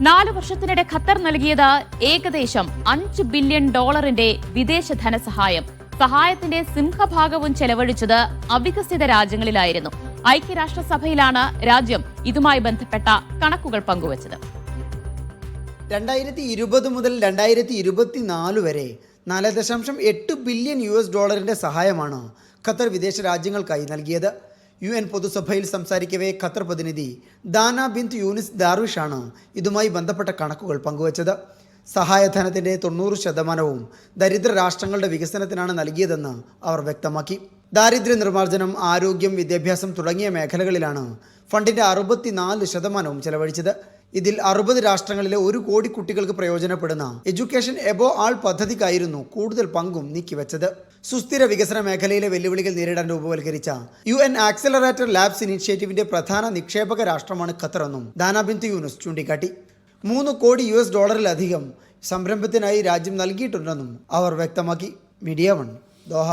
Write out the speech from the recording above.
നാല് വർഷത്തിനിടെ ഖത്തർ നൽകിയത് ഏകദേശം അഞ്ച് ബില്യൺ ഡോളറിന്റെ വിദേശ ധനസഹായം. സഹായത്തിന്റെ സിംഹഭാഗവും ചെലവഴിച്ചത് അവികസിത രാജ്യങ്ങളിലായിരുന്നു. ഐക്യരാഷ്ട്രസഭയിലാണ് രാജ്യം ഇതുമായി ബന്ധപ്പെട്ട കണക്കുകൾ പങ്കുവച്ചത്. രണ്ടായിരത്തി ഇരുപത് മുതൽ രണ്ടായിരത്തി ഇരുപത്തിനാല് വരെ നാല് ദശാംശം എട്ട് ബില്യൺ യു എസ് ഡോളറിന്റെ സഹായമാണ് ഖത്തർ വിദേശ രാജ്യങ്ങൾക്കായി നൽകിയത്. യു എൻ പൊതുസഭയിൽ സംസാരിക്കവേ ഖത്തർ പ്രതിനിധി ദാന ബിന്ത് യൂനിസ് ദാർവിഷാണ് ഇതുമായി ബന്ധപ്പെട്ട കണക്കുകൾ പങ്കുവച്ചത്. സഹായധനത്തിന്റെ തൊണ്ണൂറ് ശതമാനവും ദരിദ്ര രാഷ്ട്രങ്ങളുടെ വികസനത്തിനാണ് നൽകിയതെന്ന് അവർ വ്യക്തമാക്കി. ദാരിദ്ര്യ നിർമ്മാർജനം ആരോഗ്യം വിദ്യാഭ്യാസം തുടങ്ങിയ മേഖലകളിലാണ് ഫണ്ടിന്റെ അറുപത്തിനാല് ശതമാനവും ചെലവഴിച്ചത്. ഇതിൽ അറുപത് രാഷ്ട്രങ്ങളിലെ ഒരു കോടി കുട്ടികൾക്ക് പ്രയോജനപ്പെടുന്ന എഡ്യൂക്കേഷൻ എബോ ആൾ പദ്ധതിക്കായിരുന്നു കൂടുതൽ പങ്കും നീക്കിവെച്ചത്. സുസ്ഥിര വികസന മേഖലയിലെ വെല്ലുവിളികൾ നേരിടാൻ രൂപവൽക്കരിച്ച യു എൻ ആക്സലറേറ്റർ ലാബ്സ് ഇനിഷ്യേറ്റീവിന്റെ പ്രധാന നിക്ഷേപക രാഷ്ട്രമാണ് ഖത്തറെന്നും ദാനാബിന്ദു യൂനുസ് ചൂണ്ടിക്കാട്ടി. മൂന്ന് കോടി യു എസ് ഡോളറിലധികം സംരംഭത്തിനായി രാജ്യം നൽകിയിട്ടുണ്ടെന്നും അവർ വ്യക്തമാക്കി. Media One Doha.